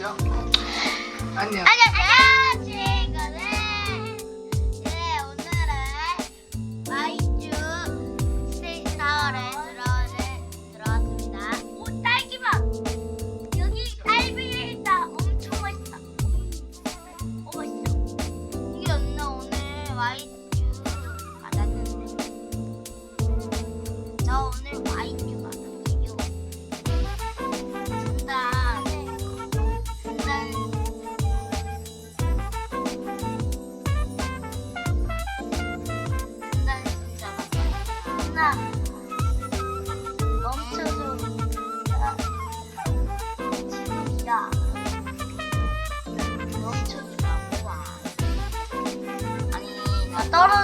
안녕. 안녕 아니 나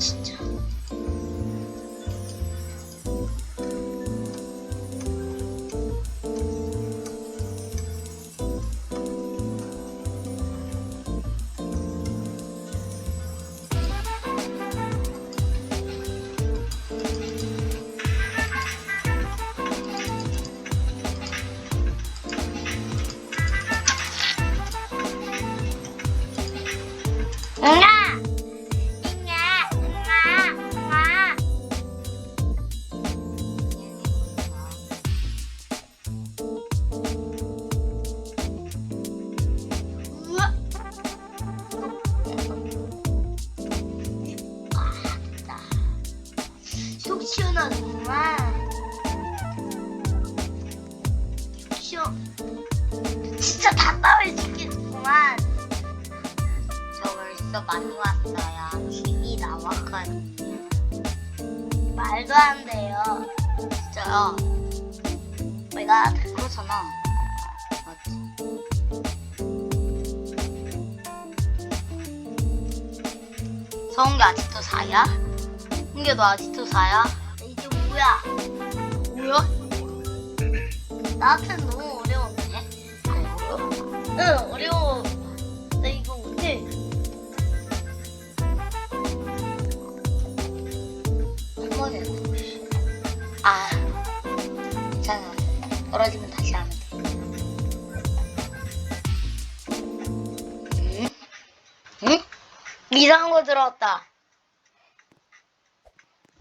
진짜 시원하구만. 시원. 진짜 답답해 죽겠구만. 저 벌써 많이 왔어요. TV 나왔거든요. 말도 안 돼요. 진짜요. 내가 그러잖아. 맞지? 성웅이 아직도 사야? 흥기 너 아직도 사야? 뭐야? 뭐야? 나한테 너무 어려운데? 응 어려워 나 이거 못해 한 번에 해보시. 아 괜찮아 떨어지면 다시 하면 돼 응? 응? 이상한 거 들어왔다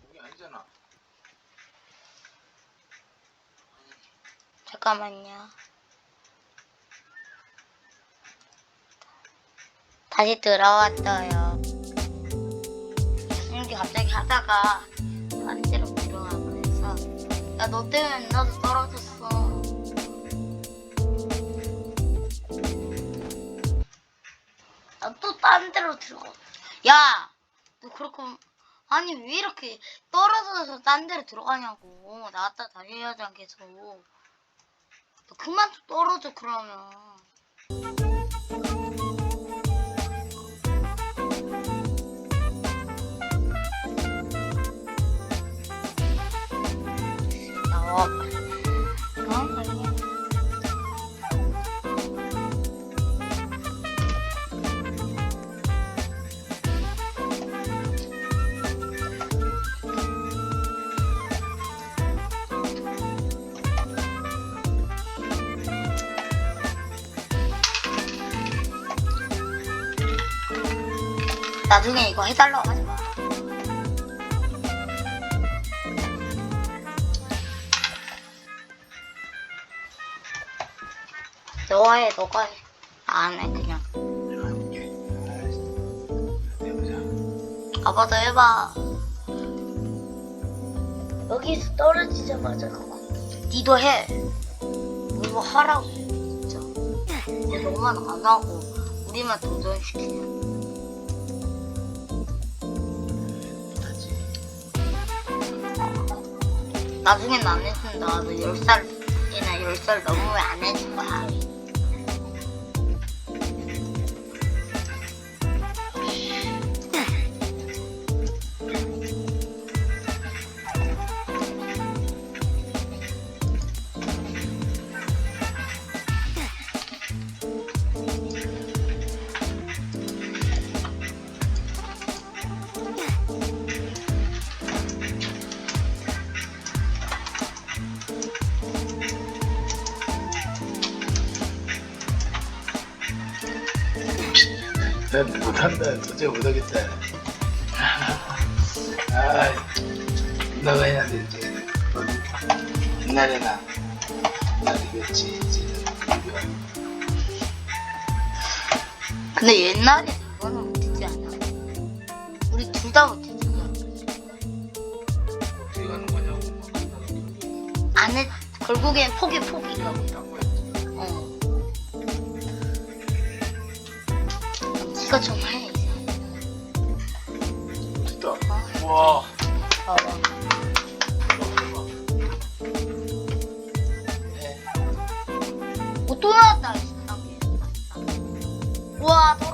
여기 아니잖아. 잠깐만요. 다시 들어왔어요. 이게 갑자기 하다가 반대로 들어가 버려서 야 너 때문에 나도 떨어졌어. 나 또 딴 데로 들어가. 야, 너 그렇게 아니 왜 이렇게 떨어져서 딴 데로 들어가냐고 나왔다 다녀야지 계속. 너 그만 좀 떨어져 그러면. 나와 나중에 이거 해달라고 하지 마. 너가 해, 너가 해. 안 해, 그냥. 아빠도 해봐. 여기서 떨어지자마자 그거. 니도 해. 이거 하라고. 진짜. 얘 너만 안 하고 우리만 도전시키냐. 나중엔 안 해준다. 너 10살이나 10살 넘으면 안 해줄 거야. 난 못한다. 도저히 못하겠다. 아, 너가 해야 되지. 옛날에 나 옛날이겠지. 이제는 이거. 근데 옛날에 이거는 못했지 않아? 우리 둘 다 못했잖아. 어떻게 가는 거냐고. 막안 했, 결국엔 포기 포기. 이 해. 이제. 됐다. 네. 오, 또 나왔다. 이 단계. 우와, 떨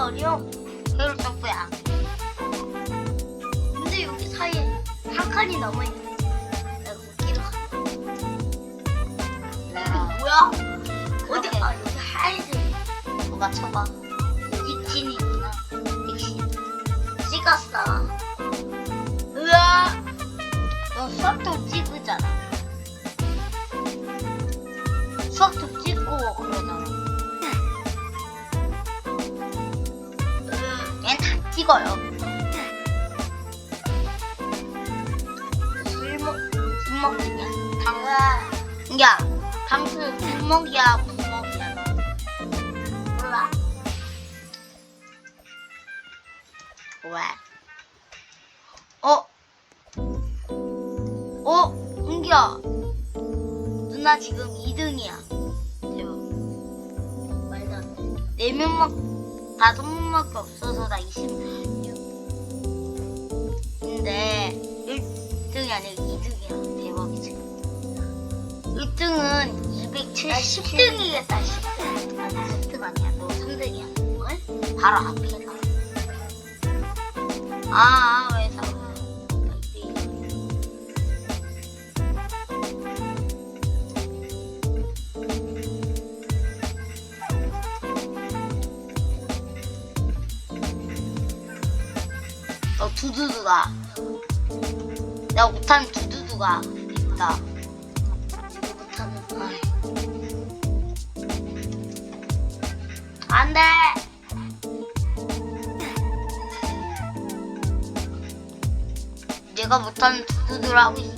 헤어진 거 아니야? 헤어점거야 근데 여기 사이에 한 칸이 남아 있네. 내가 웃기로 가. 내가 뭐야? 어디? 아, 여기 하얀색. 뭐 맞춰봐. 익신이구나. 익신. 찍었어. 으아! 너 수학도 찍으잖아. 얜다 찍어요. 술 먹, 술 먹느냐? 당, 야, 당신 술 먹이야, 못 먹이야, 너. 몰라. 왜? 어? 어? 흥기야. 누나 지금 2등이야. 대박. 말도 안 돼. 4명만, 5명밖에 없어서 나 26인데 1등이 아니라 2등이야. 대박이지. 1등은 270등이겠다. 10등. 아니 10등 아니야. 너 3등이야. 뭘? 바로 앞에가. 아, 왜 상관? 어, 두두두가. 내가 못하는 두두두가 있다. 못하는. 안 돼! 내가 못하는 두두두를 하고 있어.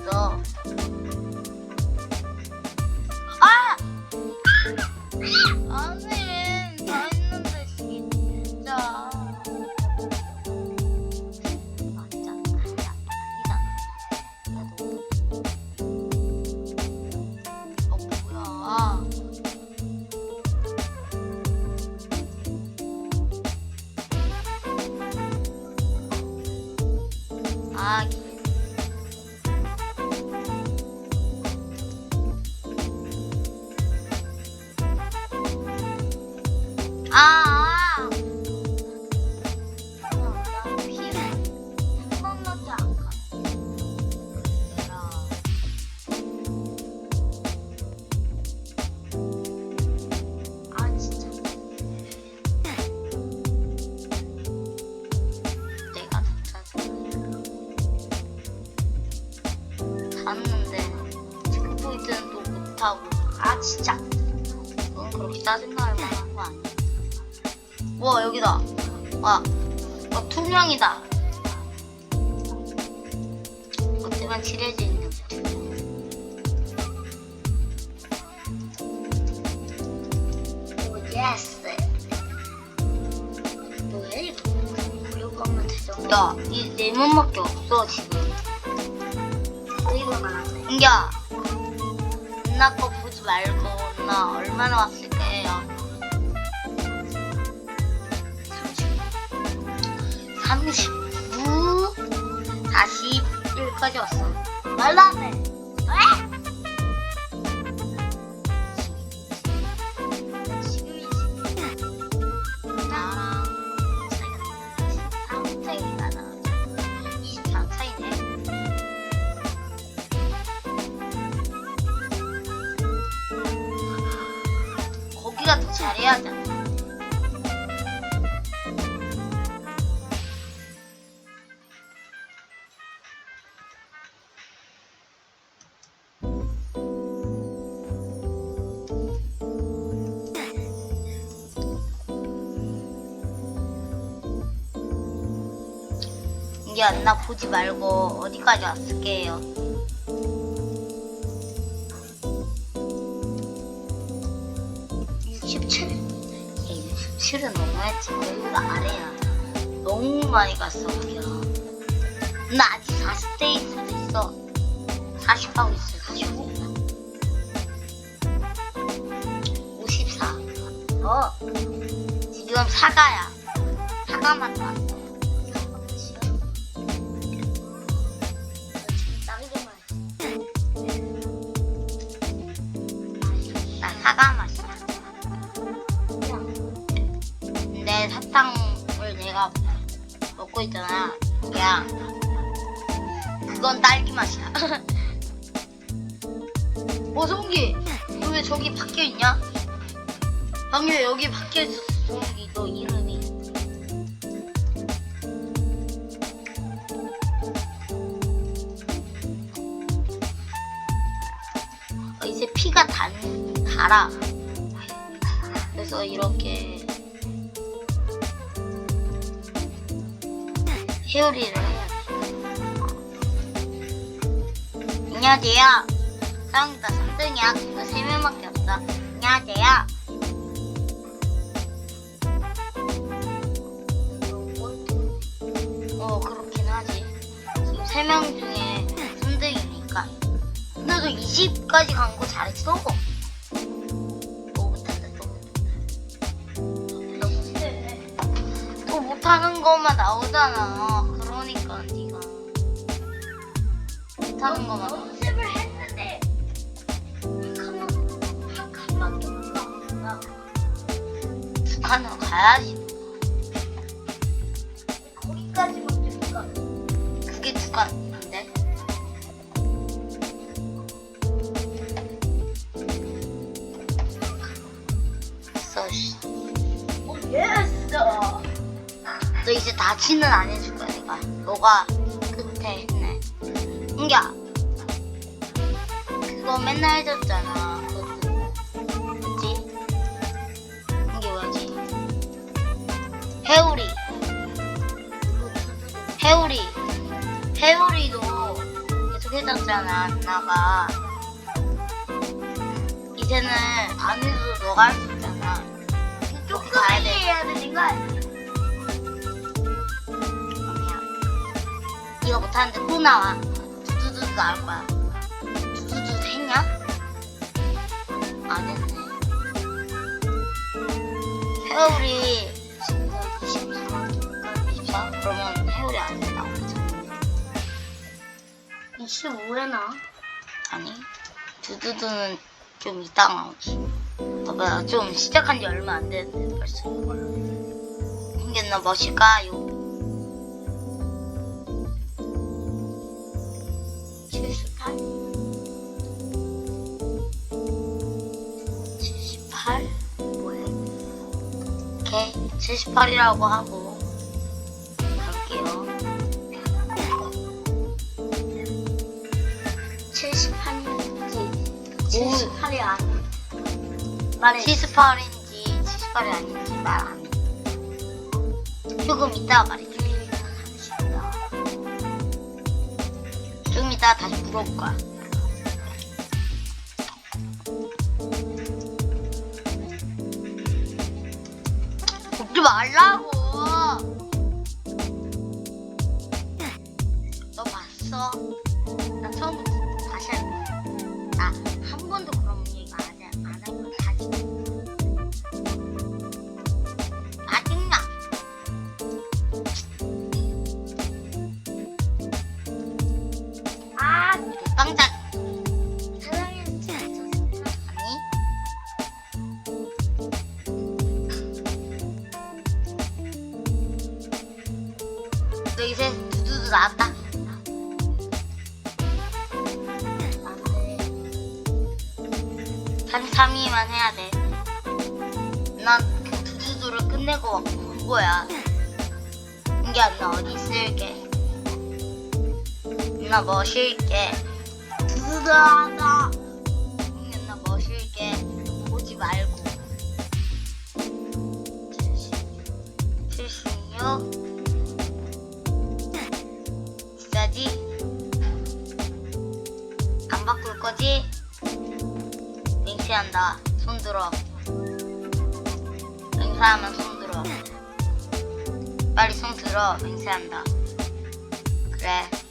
못하고 아 진짜 그건 그렇게 짜증날 만한 거 아니야 와 여기다. 와, 와 투명이다. 어때만 칠해져 있는 예스. 뭐야 이거? 그리고 하면 되죠. 야, 이 네모밖에 없어 지금. 이거 나왔네. 야, 누나 거 보지 말고 누나 얼마나 왔을 거예요? 39, 41까지 왔어. 말도 안 돼. 이게 안나 보지 말고 어디까지 왔을게요. 67은 너무했지. 거기가 아래야. 너무 많이 갔어, 거기야. 나 아직 40대일 수도 있어. 40하고 있어, 45. 54. 어. 지금 사과야. 사과만 왔어. 사과 맛이야. 근데 사탕을 내가 먹고 있잖아. 야, 그건 딸기 맛이야. 어, 성기, 너 왜 저기 박혀 있냐? 방금 왜 여기 박혀 있었어, 성기, 너 이름 달아. 그래서 이렇게 돼. 안녕하세요. 사랑이다 3등이야. 그거 3명밖에 없어. 안녕하세요. 어, 그렇긴 하지. 지금 3명 중에 3등이니까. 근데 너 20까지 간 거 잘했어. 또 못하는 것만 나오잖아. 그러니까 네가 못하는 것만. 연습을 했는데 한 칸밖에 못 나왔구나. 두 칸으로 가야지. 거기까지만 될까? 그게 두칸 다치는 안 해줄 거야, 내가. 너가 끝에 했네. 은기야. 그거 맨날 해줬잖아. 그것도. 그치? 이게 뭐지? 해우리. 해우리. 해우리도 계속 해줬잖아, 누나가. 이제는 안 해도 너가 할 수 이거 못하는데 또 나와. 두두두 나올 거야. 두두두 했냐? 안 했네. 해오리 지금 24, 24? 그러면 해오리 안 나오죠. 25에 나? 아니. 두두두는 좀 이따 나오지. 봐봐, 좀 시작한 지 얼마 안 됐는데 벌써 이걸. 이게 나 멋일까요? 78이라고 하고 갈게요. 78인지 78이 아니 말해 78인지 78이 아닌지 말 안 해. 조금 이따 말해줄게. 조금 이따 다시 물어볼 거야. 말라고. 너 봤어? 나 처음부터 다시 할 거야. 나 나 멋있게. 두두두하다. 이게 나 멋있게. 보지 말고. 76. 진짜지? 안 바꿀 거지? 맹세한다. 손 들어. 맹세하면 손 들어. 빨리 손 들어. 맹세한다. 그래.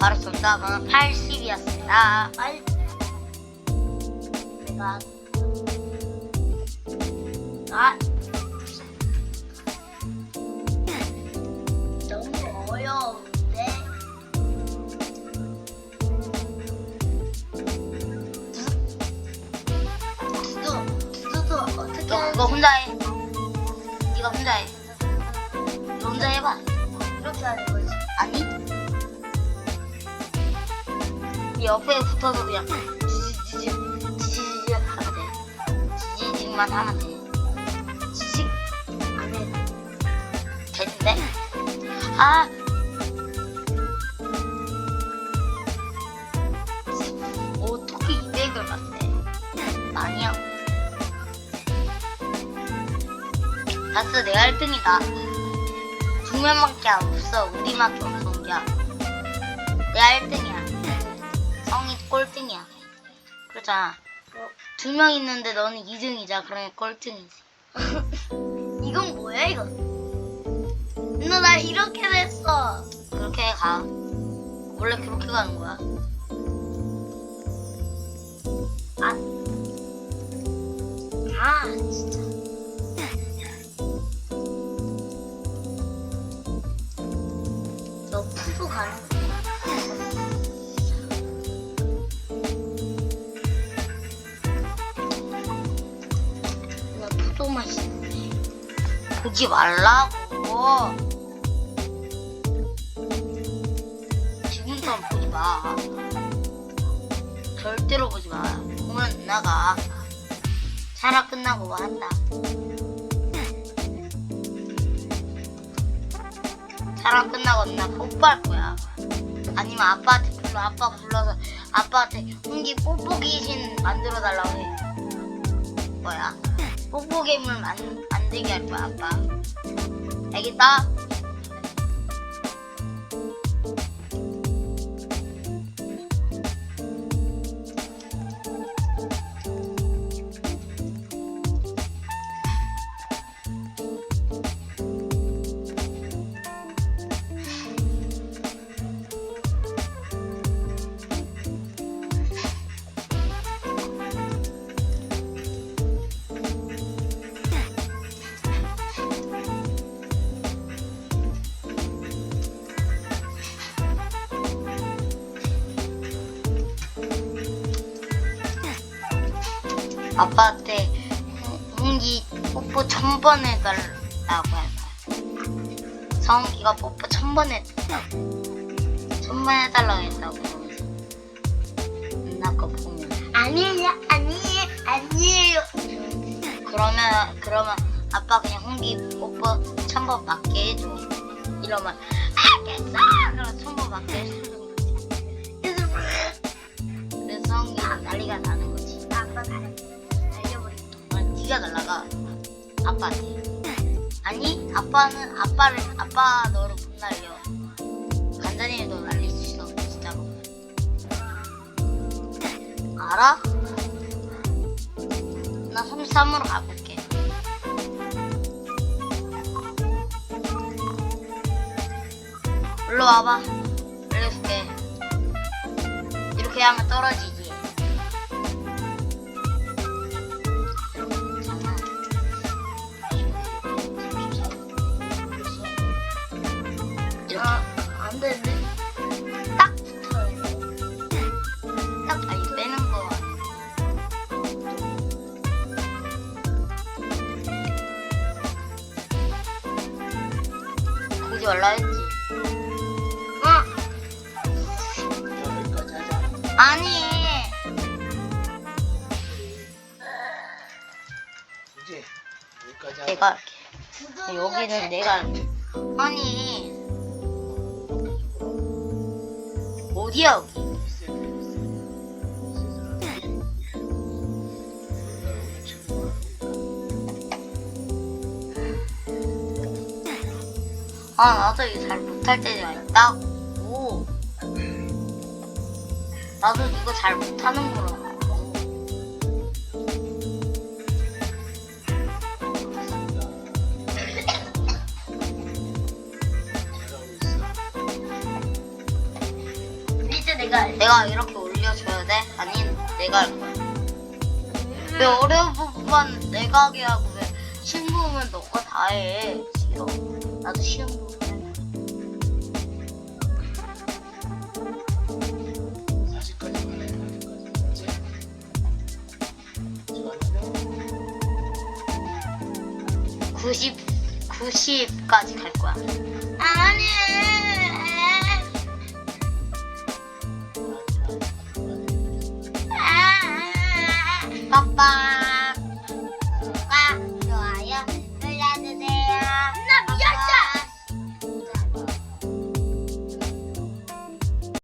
바로 정답은 80이었습니다. 빨리. 내가. 아. 너무 어려운데? 두두, 두두 어떻게 너 그거 혼자 해. 옆에 붙어서 그냥 지지지지 지지지지 하면 돼. 지지직만 하면 돼. 지직 안 해. 되는데? 아. 어떻게 200을 맞대? 아니야. 봤어, 내가 1등이다. 두 명밖에 없어. 우리밖에 없어, 우리야. 내가 1등이야. 그렇잖아. 두 명 있는데 너는 2등이자. 그러니 꼴등이지. 이건 뭐야, 이거? 너나 이렇게 됐어. 그렇게 가. 원래 그렇게 가는 거야. 아. 아, 진짜. 너 푸도 가는 보지 말라고. 지금처럼 보지 마. 절대로 보지 마. 보면 나가. 차라 끝나고 한다. 차라 끝나고 나 뽀뽀할 거야. 아니면 아빠한테 불러. 아빠 불러서 아빠한테 홍기 뽀뽀 귀신 만들어 달라고 해. 뭐야? 뽀뽀 괴물 만, 만들게 할 거야, 아빠. 알겠다? 아빠한테 홍- 홍기 뽀뽀 천 번 해달라고 할 거야. 성기가 뽀뽀 천 번 해달라고. 천번 해달라고 했다고. 누나 거 보면. 아니에요, 아니에요, 아니에요. 그러면, 그러면 아빠 그냥 홍기 뽀뽀 천 번 맞게 해줘. 이러면, 알겠어! 그럼 천번 맞게 해주는 거지. 그래서 성기가 난리가 나는 거지. 아빠 달려버 네가 날라가. 아빠한테. 아니, 아빠는 아빠를 아빠 너를 못 날려. 간단히 너 날릴 수 있어 진짜로. 알아? 나 33으로 가볼게. 일로 와봐. 알려줄게. 이렇게 하면 떨어지 이제 여기까지 하자. 내가 할게. 여기는 내가 할게. 아니. 어디야 여기? 아 나도 이거 잘 못할 때가 있다고. 나도 이거 잘 못하는 거라 내가 할 거야. 왜 어려운 부분만 내가 하게 하고 왜 쉬운 부분은 너가 다 해? 싫어. 나도 쉬운 부분. 해. 40까지만 해. 40까지. 좋았네. 90 90까지 갈 거야. 아니. 빠빠.